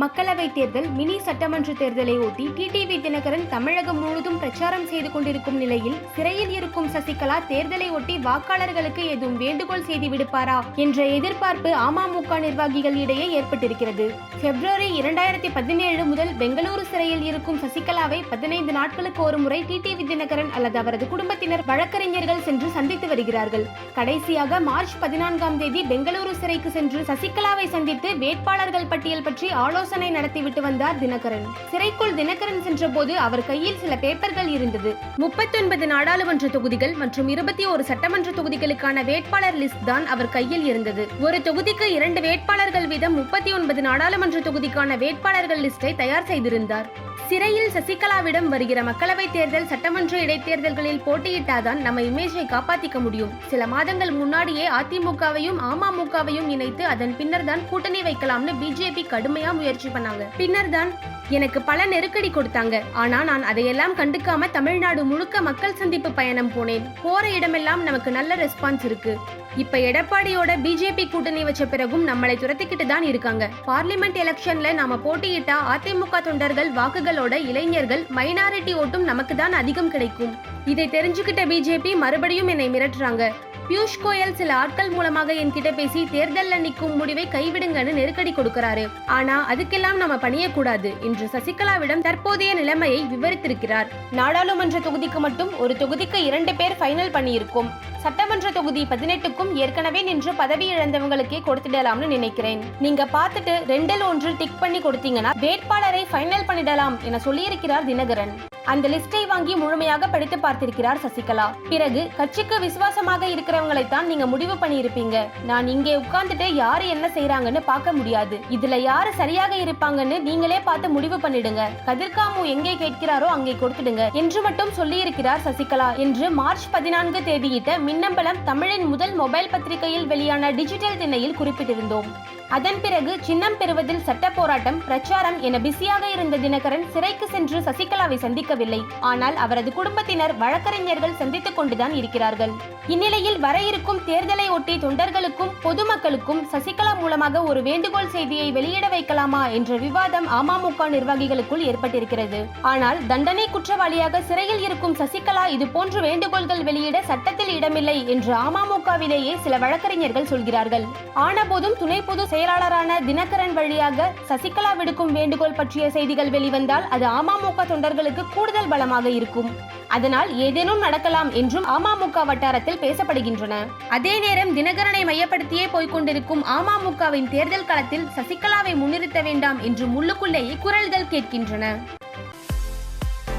மக்களவைத் தேர்தல் மினி சட்டமன்ற தேர்தலை ஒட்டி டிடிவி தினகரன் தமிழகம் முழுவதும் பிரச்சாரம் செய்து கொண்டிருக்கும் நிலையில் சிறையில் இருக்கும் சசிகலா தேர்தலை ஒட்டி வாக்காளர்களுக்கு எதுவும் வேண்டுகோள் செய்து விடுப்பாரா என்ற எதிர்பார்ப்பு அமமுக நிர்வாகிகள் இடையே ஏற்பட்டிருக்கிறது. பிப்ரவரி இரண்டாயிரத்தி பதினேழு முதல் பெங்களூரு சிறையில் இருக்கும் சசிகலாவை பதினைந்து நாட்களுக்கு ஒரு முறை டிடிவி தினகரன் அல்லது அவரது குடும்பத்தினர் வழக்கறிஞர்கள் சென்று சந்தித்து வருகிறார்கள். கடைசியாக மார்ச் பதினான்காம் தேதி பெங்களூரு சிறைக்கு சென்று சசிகலாவை சந்தித்து வேட்பாளர்கள் பட்டியல் பற்றி ஆலோசனை நடத்திவிட்டு வந்தார் தினகரன். சிறைக்குள் தினகரன் சென்றபோது அவர் கையில் சில பேப்பர்கள் இருந்தது. முப்பத்தொன்பது நாடாளுமன்ற தொகுதிகள் மற்றும் இருபத்தி ஒரு சட்டமன்ற தொகுதிகளுக்கான வேட்பாளர் லிஸ்ட் தான் அவர் கையில் இருந்தது. ஒரு தொகுதிக்கு இரண்டு வேட்பாளர்கள் வீதம் முப்பத்தி ஒன்பது நாடாளுமன்ற தொகுதிக்கான வேட்பாளர்கள் லிஸ்டை தயார் செய்திருந்தார். சிறையில் சசிகலாவிடம் வருகிற மக்களவைத் தேர்தல் சட்டமன்ற இடைத்தேர்தல்களில் போட்டியிட்டாதான் நம்ம இமேஜை காப்பாத்திக்க முடியும். சில மாதங்கள் முன்னாடியே அதிமுகவையும் அமமுகவையும் இணைத்து அதன் பின்னர் தான் கூட்டணி வைக்கலாம்னு பிஜேபி கடுமையா முயற்சி பண்ணாங்க. பின்னர் தான் எனக்கு பல நெருக்கடி கொடுத்தாங்க. ஆனா நான் அதையெல்லாம் கண்டுக்காம தமிழ்நாடு முழுக்க மக்கள் சந்திப்பு பயணம் போனேன். போற இடமெல்லாம் நமக்கு நல்ல ரெஸ்பான்ஸ் இருக்கு. இப்ப எடப்பாடியோட பிஜேபி கூட்டணி வச்ச பிறகும் நம்மளை துரத்திக்கிட்டு தான் இருக்காங்க. பார்லிமெண்ட் எலெக்ஷன்ல நாம போட்டியிட்டா அதிமுக தொண்டர்கள் வாக்குகள் வாக்குகளோட இளைஞர்கள் மைனாரிட்டி ஓட்டும் நமக்கு தான் அதிகம் கிடைக்கும். இதை தெரிஞ்சுக்கிட்ட பிஜேபி மறுபடியும் என்னை மிரட்டுறாங்க. பியூஷ் கோயல் சில ஆட்கள் மூலமாக என்கிட்ட பேசி தேர்தல்ல நிற்கும் முடிவை கைவிடுங்கன்னு நெருக்கடி கொடுக்கிறாரு. ஆனா அதுக்கெல்லாம் நம்ம பணியக்கூடாது என்று சசிகலாவிடம் தற்போதைய நிலைமையை விவரித்திருக்கிறார். நாடாளுமன்ற தொகுதிக்கு மட்டும் ஒரு தொகுதிக்கு இரண்டு பேர் ஃபைனல் பண்ணியிருக்கோம். சட்டமன்ற தொகுதி பதினெட்டுக்கும் ஏற்கனவே நின்று பதவி இழந்தவங்களுக்கே கொடுத்துடலாம்னு நினைக்கிறேன். நீங்க பார்த்துட்டு ரெண்டில் ஒன்று டிக் பண்ணி கொடுத்தீங்கன்னா வேட்பாளரை ஃபைனல் பண்ணிடலாம் என சொல்லியிருக்கிறார் தினகரன். அந்த லிஸ்டை வாங்கி முழுமையாக படித்து பார்த்திருக்கிறார் சசிகலா. பிறகு கட்சிக்கு விசுவாசமாக இருக்கிறவங்களை தான் நீங்க முடிவு பண்ணியிருப்பீங்க. நான் இங்கே உட்கார்ந்துட்டு யாரு என்ன செய்யறாங்கன்னு பார்க்க முடியாது. இதுல யாரு சரியாக இருப்பாங்கன்னு நீங்களே பார்த்து முடிவு பண்ணிடுங்க. கதிர்காமு எங்கே கேட்கிறாரோ அங்கே கொடுத்துடுங்க என்று மட்டும் சொல்லியிருக்கிறார் சசிகலா என்று மார்ச் பதினான்கு தேதியிட்ட மின்னம்பலம் தமிழின் முதல் மொபைல் பத்திரிகையில் வெளியான டிஜிட்டல் திணையில் குறிப்பிட்டிருந்தோம். அதன் பிறகு சின்னம் பெறுவதில் சட்ட போராட்டம் பிரச்சாரம் என பிஸியாக இருந்த தினகரன் சிறைக்கு சென்று சசிகலாவை சந்திக்க சந்திக்கவில்லை ஆனால் அவரது குடும்பத்தினர் வழக்கறிஞர்கள் சந்தித்துக் கொண்டுதான் இருக்கிறார்கள். இந்நிலையில் வர இருக்கும் தேர்தலை ஒட்டி தொண்டர்களுக்கும் பொதுமக்களுக்கும் சசிகலா மூலமாக ஒரு வேண்டுகோள் செய்தியை வெளியிட வைக்கலாமா என்ற விவாதம் அமமுக நிர்வாகிகளுக்குள் ஏற்பட்டிருக்கிறது. ஆனால் தண்டனை குற்றவாளியாக சிறையில் இருக்கும் சசிகலா இது போன்று வேண்டுகோள்கள் வெளியிட சட்டத்தில் இடமில்லை என்று அமமுகவிலேயே சில வழக்கறிஞர்கள் சொல்கிறார்கள். ஆனபோதும் துணை பொது செயலாளரான தினகரன் வழியாக சசிகலா விடுக்கும் வேண்டுகோள் பற்றிய செய்திகள் வெளிவந்தால் அது அமமுக தொண்டர்களுக்கு கூடுதல் பலமாக இருக்கும். அதனால் ஏதேனும் நடக்கலாம் என்றும் அமமுக வட்டாரத்தில் பேசப்படுகின்றன. அதே நேரம் தினகரனை மையப்படுத்தியே போய்க்கொண்டிருக்கும் அமமுகவின் தேர்தல் களத்தில் சசிகலாவை முன்னிறுத்த வேண்டாம் என்று முள்ளுக்குள்ளேயே குரல்கள் கேட்கின்றன.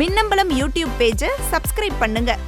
மின்னம்பலம் யூடியூப் பேஜை சப்ஸ்கிரைப் பண்ணுங்க.